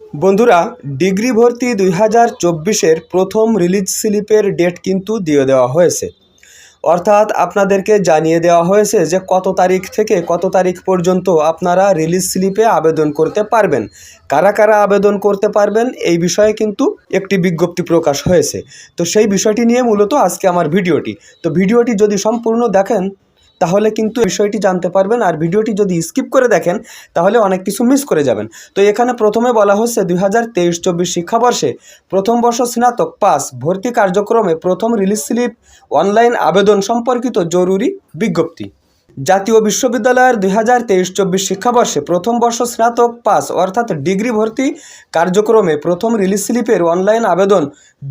বন্ধুরা, ডিগ্রি ভর্তি দুই হাজার চব্বিশের প্রথম রিলিজ স্লিপের ডেট কিন্তু দিয়ে দেওয়া হয়েছে। অর্থাৎ আপনাদেরকে জানিয়ে দেওয়া হয়েছে যে কত তারিখ থেকে কত তারিখ পর্যন্ত আপনারা রিলিজ স্লিপে আবেদন করতে পারবেন। কারা কারা আবেদন করতে পারবেন এই বিষয়ে কিন্তু একটি বিজ্ঞপ্তি প্রকাশ হয়েছে। তো সেই বিষয়টি নিয়ে মূলত আজকে আমার ভিডিওটি। তো ভিডিওটি যদি সম্পূর্ণ দেখেন তাহলে কিন্তু বিষয়টি জানতে পারবেন আর ভিডিওটি যদি স্কিপ করে দেখেন, তাহলে অনেক কিছু মিস করে যাবেন। তো এখানে প্রথমে বলা হচ্ছে দুই হাজার তেইশ চব্বিশ শিক্ষাবর্ষে প্রথম বর্ষ স্নাতক পাস ভর্তি কার্যক্রমে প্রথম রিলিজ স্লিপ অনলাইন আবেদন সম্পর্কিত জরুরি বিজ্ঞপ্তি। জাতীয় বিশ্ববিদ্যালয়ের দুই হাজার তেইশ চব্বিশ শিক্ষাবর্ষে প্রথম বর্ষ স্নাতক পাস, অর্থাৎ ডিগ্রি ভর্তি কার্যক্রমে প্রথম রিলিজ স্লিপের অনলাইন আবেদন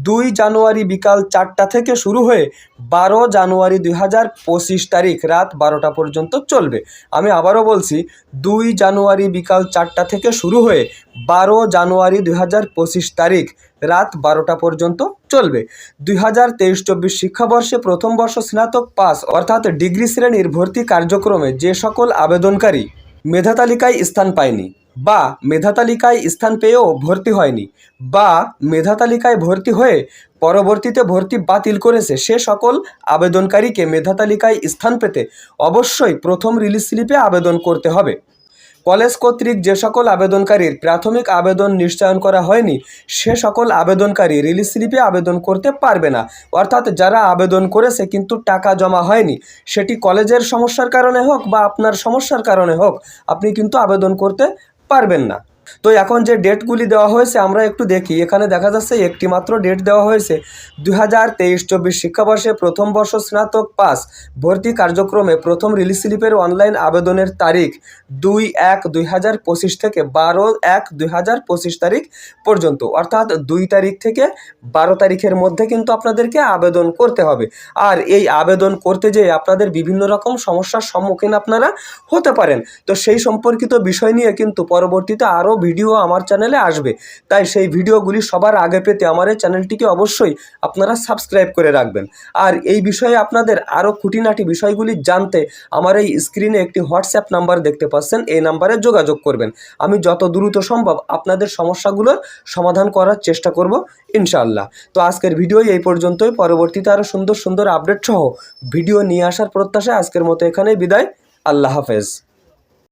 দুই জানুয়ারি বিকাল চারটা থেকে শুরু হয়ে বারো জানুয়ারি দুই হাজার পঁচিশ তারিখ রাত বারোটা পর্যন্ত চলবে। আমি আবারও বলছি, দুই জানুয়ারি বিকাল চারটা থেকে শুরু হয়ে বারো জানুয়ারি দুই হাজার পঁচিশ তারিখ রাত বারোটা পর্যন্ত চলবে। দুই হাজার তেইশ চব্বিশ শিক্ষাবর্ষে প্রথম বর্ষ স্নাতক পাস, অর্থাৎ ডিগ্রি শ্রেণির ভর্তি কার্যক্রমে যে সকল আবেদনকারী মেধা তালিকায় স্থান পায়নি বা মেধা তালিকায় স্থান পেয়েও ভর্তি হয়নি বা মেধা তালিকায় ভর্তি হয়ে পরবর্তীতে ভর্তি বাতিল করেছে সে সকল আবেদনকারীকে মেধা তালিকায় স্থান পেতে অবশ্যই প্রথম রিলিজ স্লিপে আবেদন করতে হবে। কলেজ কর্তৃক যে সকল আবেদনকারীর প্রাথমিক আবেদন নিশ্চয়ন করা হয়নি, সে সকল আবেদনকারী রিলিজ স্লিপে আবেদন করতে পারবে না। অর্থাৎ যারা আবেদন করেছে কিন্তু টাকা জমা হয়নি, সেটি কলেজের সমস্যার কারণে হোক বা আপনার সমস্যার কারণে হোক, আপনি কিন্তু আবেদন করতে পারবেন না। তো এখন যে ডেটগুলি দেওয়া হয়েছে, আমরা একটু দেখি। এখানে দেখা যাচ্ছে একটি মাত্র ডেট দেওয়া হয়েছে, দুই হাজার তেইশ চব্বিশ শিক্ষাবর্ষে প্রথম বর্ষ স্নাতক পাস, ভর্তি কার্যক্রমে প্রথম রিলিজ স্লিপের অনলাইন আবেদনের তারিখ দুই এক দুই হাজার পঁচিশ থেকে বারো এক দুই হাজার পঁচিশ তারিখ পর্যন্ত। অর্থাৎ দুই তারিখ থেকে বারো তারিখের মধ্যে কিন্তু আপনাদেরকে আবেদন করতে হবে। আর এই আবেদন করতে যেয়ে আপনাদের বিভিন্ন রকম সমস্যার সম্মুখীন আপনারা হতে পারেন। তো সেই সম্পর্কিত বিষয় নিয়ে কিন্তু পরবর্তীতে আরও ভিডিও আমার চ্যানেলে আসবে। তাই সেই ভিডিওগুলি সবার আগে পেতে আমার এই চ্যানেলটিকে অবশ্যই আপনারা সাবস্ক্রাইব করে রাখবেন। আর এই বিষয়ে আপনাদের আরও খুঁটিনাটি বিষয়গুলি জানতে আমার এই স্ক্রিনে একটি হোয়াটসঅ্যাপ নাম্বার দেখতে পাচ্ছেন, এই নাম্বারে যোগাযোগ করবেন। আমি যত দ্রুত সম্ভব আপনাদের সমস্যাগুলোর সমাধান করার চেষ্টা করব, ইনশাআল্লাহ। তো আজকের ভিডিও এই পর্যন্তই। পরবর্তীতে আরও সুন্দর সুন্দর আপডেট সহ ভিডিও নিয়ে আসার প্রত্যাশায় আজকের মতো এখানেই বিদায়। আল্লাহ হাফেজ।